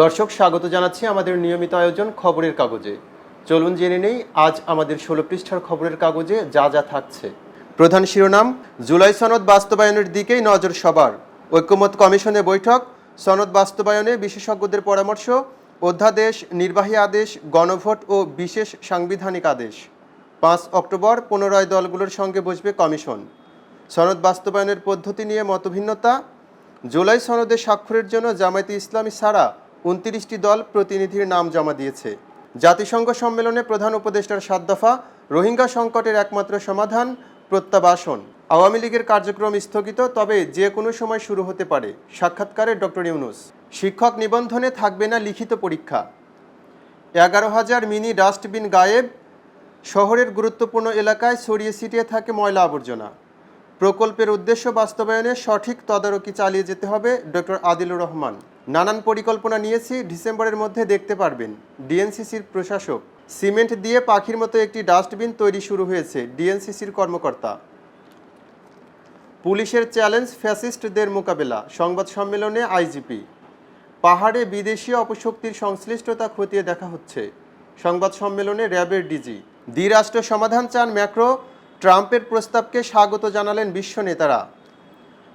দর্শক, স্বাগত জানাচ্ছি আমাদের নিয়মিত আয়োজন খবরের কাগজে। চলুন জেনে নেই, আজ আমাদের ষোলো পৃষ্ঠার খবরের কাগজে যা যা থাকছে। প্রধান শিরোনাম, জুলাই সনদ বাস্তবায়নের দিকেই নজর সবার। ঐক্যমত কমিশনে বৈঠক, সনদ বাস্তবায়নে বিশেষজ্ঞদের পরামর্শ, অধ্যাদেশ, নির্বাহী আদেশ, গণভোট ও বিশেষ সাংবিধানিক আদেশ। পাঁচ অক্টোবর পুনরায় দলগুলোর সঙ্গে বসবে কমিশন। সনদ বাস্তবায়নের পদ্ধতি নিয়ে মতভিন্নতা, জুলাই সনদে স্বাক্ষরের জন্য জামায়াতে ইসলামী ছাড়া উনত্রিশটি দল প্রতিনিধির নাম জমা দিয়েছে। জাতিসংঘ সম্মেলনে প্রধান উপদেষ্টার সাত দফা, রোহিঙ্গা সংকটের একমাত্র সমাধান প্রত্যাবাসন। আওয়ামী লীগের কার্যক্রম স্থগিত, তবে যে কোনো সময় শুরু হতে পারে, সাক্ষাৎকারে ডক্টর ইউনুস। শিক্ষক নিবন্ধনে থাকবে না লিখিত পরীক্ষা। এগারো হাজার মিনি ডাস্টবিন গায়েব, শহরের গুরুত্বপূর্ণ এলাকায় ছড়িয়ে ছিটিয়ে থাকে ময়লা আবর্জনা। প্রকল্পের উদ্দেশ্য বাস্তবায়নে সঠিক তদারকি চালিয়ে যেতে হবে ডক্টর আদিলুর রহমান। নানান পরিকল্পনা নিয়েছি, ডিসেম্বরের মধ্যে দেখতে পারবেন। ডিএনসিসির প্রশাসক, সিমেন্ট দিয়ে পাখির মতো একটি ডাস্টবিন তৈরি শুরু হয়েছে, ডিএনসিসির কর্মকর্তা। পুলিশের চ্যালেঞ্জ ফ্যাসিস্টদের মোকাবেলা, সংবাদ সম্মেলনে আইজিপি। পাহাড়ে বিদেশি অপশক্তির সংশ্লিষ্টতা খতিয়ে দেখা হচ্ছে। সংবাদ সম্মেলনে র্যাবের ডিজি। দ্বিরাষ্ট্র সমাধান চান ম্যাক্রো, ট্রাম্পের প্রস্তাবকে স্বাগত জানালেন বিশ্ব নেতারা।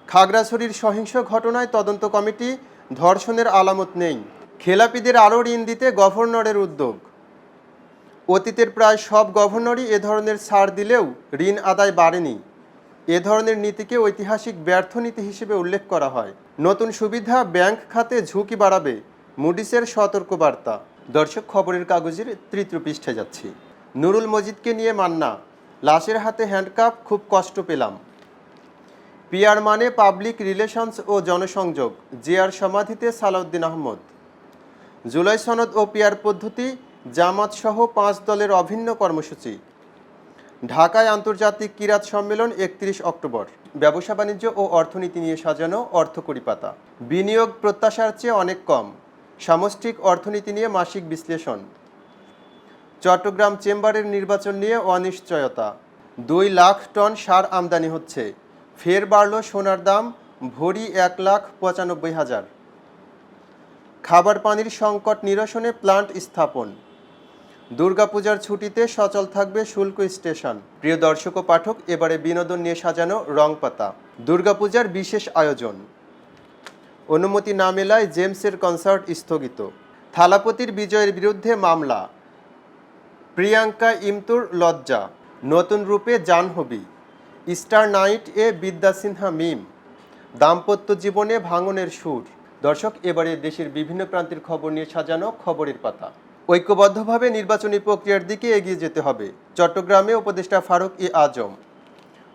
খাগড়াছড়ির সহিংস ঘটনায় তদন্ত কমিটি ধর্ষণের আলামত নেই। খেলাপিদের আরও ঋণ দিতে গভর্নরের উদ্যোগ। অতীতের প্রায় সব গভর্নরই এ ধরনের ছাড় দিলেও ঋণ আদায় বাড়েনি। এ ধরনের নীতিকে ঐতিহাসিক ব্যর্থ নীতি হিসেবে উল্লেখ করা হয়। নতুন সুবিধা ব্যাংক খাতে ঝুঁকি বাড়াবে, মুডিসের সতর্ক বার্তা দর্শক, খবরের কাগজের তৃতীয় পৃষ্ঠে যাচ্ছি। নুরুল মজিদকে নিয়ে মান্না, লাশের হাতে হ্যান্ডকাপ, খুব কষ্ট পেলাম। পিয়ার মানে পাবলিক রিলেশনস ও জনসংযোগ, জিয়ার সমাধিতে সালাউদ্দিন আহমদ। জুলাই সনদ ও পিয়ার পদ্ধতি, জামাত সহ পাঁচ দলের অভিন্ন কর্মসূচি। ঢাকায় আন্তর্জাতিক কিরাত সম্মেলন একত্রিশ অক্টোবর। ব্যবসা বাণিজ্য ও অর্থনীতি নিয়ে সাজানো অর্থকরী পাতা বিনিয়োগ প্রত্যাশার চেয়ে অনেক কম। সামষ্টিক অর্থনীতি নিয়ে মাসিক বিশ্লেষণ। চট্টগ্রাম চেম্বারের নির্বাচন নিয়ে অনিশ্চয়তা। দুই লাখ টন সার আমদানি হচ্ছে। ফের বাড়ল সোনার দাম, ভরি এক লাখ পঁচানব্বই হাজার। খাবার পানির সংকট নিরসনে প্লান্ট স্থাপন। দুর্গাপূজার ছুটিতে সচল থাকবে শুল্ক স্টেশন। প্রিয় দর্শক ও পাঠক, এবারে বিনোদন নিয়ে সাজানো রংপাতা দুর্গাপূজার বিশেষ আয়োজন। অনুমতি না মেলায় জেমসের কনসার্ট স্থগিত। থালাপতির বিজয়ের বিরুদ্ধে মামলা। প্রিয়াঙ্কা ইমতুর লজ্জা। নতুন রূপে জাহ্নবী। স্টার নাইট এ বিদ্যা সিনহা মিম। দাম্পত্য জীবনে ভাঙনের সুর। দর্শক, এবারে দেশের বিভিন্ন প্রান্তের খবর নিয়ে সাজানো খবরের পাতা। ঐক্যবদ্ধভাবে নির্বাচনী প্রক্রিয়ার দিকে এগিয়ে যেতে হবে। চট্টগ্রামে উপদেষ্টা ফারুক ই আজম।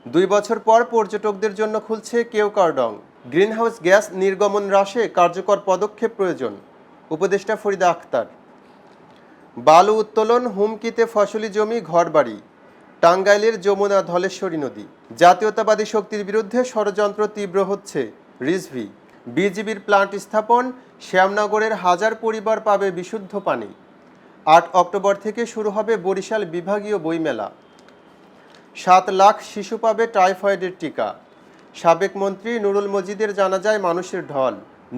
দুই বছর পর পর্যটকদের জন্য খুলছে কেউ কার্ডং গ্রিনহাউস গ্যাস নির্গমন হ্রাসে কার্যকর পদক্ষেপ প্রয়োজন, উপদেষ্টা ফরিদা আক্তার বালু উত্তোলন হুমকিতে ফসলি জমি ঘরবাড়ি। টাঙ্গাইলের যমুনা ধলেশ্বরী নদী। জাতীয়তাবাদী শক্তির বিরুদ্ধে ষড়যন্ত্র তীব্র হচ্ছে রিজভি। বিজিবির প্লান্ট স্থাপন, শ্যামনগরের হাজার পরিবার পাবে বিশুদ্ধ পানি। আট অক্টোবর থেকে শুরু হবে বরিশাল বিভাগীয় বইমেলা। সাত লাখ শিশু পাবে টাইফয়েডের টিকা। সাবেক মন্ত্রী নুরুল মজিদের জানা যায় মানুষের ঢল।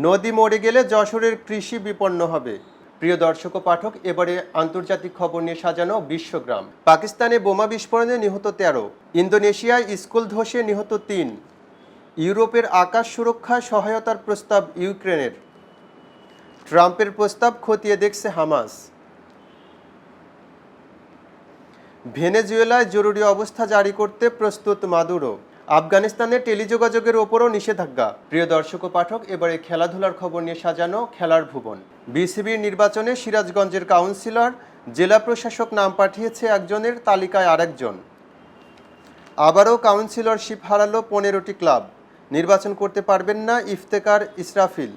নদী মরে গেলে যশোরের কৃষি বিপন্ন হবে। প্রিয় দর্শক ও পাঠক, এবারে আন্তর্জাতিক খবর নিয়ে সাজানো বিশ্বগ্রাম। পাকিস্তানে বোমা বিস্ফোরণে নিহত তেরো, ইন্দোনেশিয়ায় স্কুল ধসে নিহত তিন, ইউরোপের আকাশ সুরক্ষায় সহায়তার প্রস্তাব ইউক্রেনের। ট্রাম্পের প্রস্তাব খতিয়ে দেখছে হামাস। ভেনেজুয়েলায় জরুরি অবস্থা জারি করতে প্রস্তুত মাদুরো। আফগানিস্তানে টেলিযোগাযোগের ওপরও নিষেধাজ্ঞা। প্রিয় দর্শক ও পাঠক, এবারে খেলাধুলার খবর নিয়ে সাজানো খেলার ভুবন। বিসিবির নির্বাচনে সিরাজগঞ্জের কাউন্সিলর, জেলা প্রশাসক নাম পাঠিয়েছে একজনের তালিকায় আরেকজন। আবারও কাউন্সিলরশিপ হারালো পনেরোটি ক্লাব। নির্বাচন করতে পারবেন না ইফতেকার ইসরাফিল।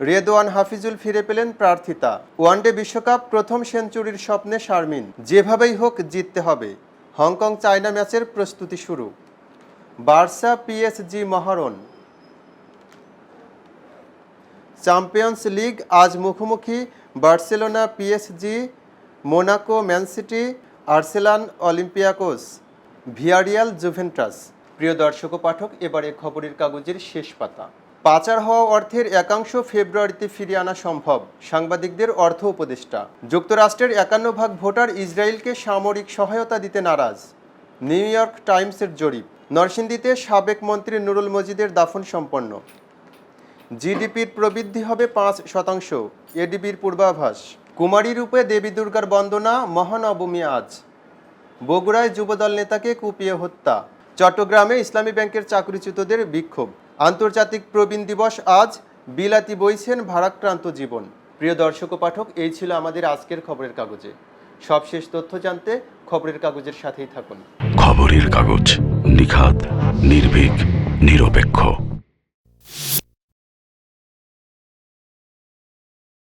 রেদওয়ান হাফিজুল ফিরে পেলেন প্রার্থিতা। ওয়ানডে বিশ্বকাপ প্রথম সেঞ্চুরির স্বপ্নে শারমিন। যেভাবেই হোক জিততে হবে। হংকং চায়না ম্যাচের প্রস্তুতি শুরু। বার্সা পিএসজি মহারণ। চ্যাম্পিয়ন্স লিগ আজ মুখোমুখি Barcelona, PSG, Monaco Man City Arsenal, Olympiacos, Villarreal, Juventus. প্রিয় দর্শক ও পাঠক এবারে খবরের কাগজের শেষ পাতা। পাচার হওয়া অর্থের একাংশ ফেব্রুয়ারিতে ফিরিয়ে আনা সম্ভব, সাংবাদিকদের অর্থ উপদেষ্টা। যুক্তরাষ্ট্রের একান্ন ভাগ ভোটার ইসরায়েলকে সামরিক সহায়তা দিতে নারাজ। নিউ ইয়র্ক টাইমসের জরিপ, নরসিংদীতে সাবেক মন্ত্রী নুরুল মজিদের দাফন সম্পন্ন। জিডিপির প্রবৃদ্ধি হবে পাঁচ শতাংশ, এডিবির পূর্বাভাস। কুমারী রূপে দেবী দুর্গার বন্দনা, মহানবমী আজ। বগুড়ায় যুবদল নেতাকে কুপিয়ে হত্যা। চট্টগ্রামে ইসলামী ব্যাংকের চাকরিচ্যুতদের বিক্ষোভ। আন্তর্জাতিক প্রবীণ দিবস আজ। বিলাতি বইছেন ভারাক্রান্ত জীবন। প্রিয় দর্শক ও পাঠক, এই ছিল আমাদের আজকের খবরের কাগজে। সবশেষ তথ্য জানতে খবরের কাগজের সাথেই থাকুন। খবরের কাগজ নিখাত নির্ভীক, নিরপেক্ষ।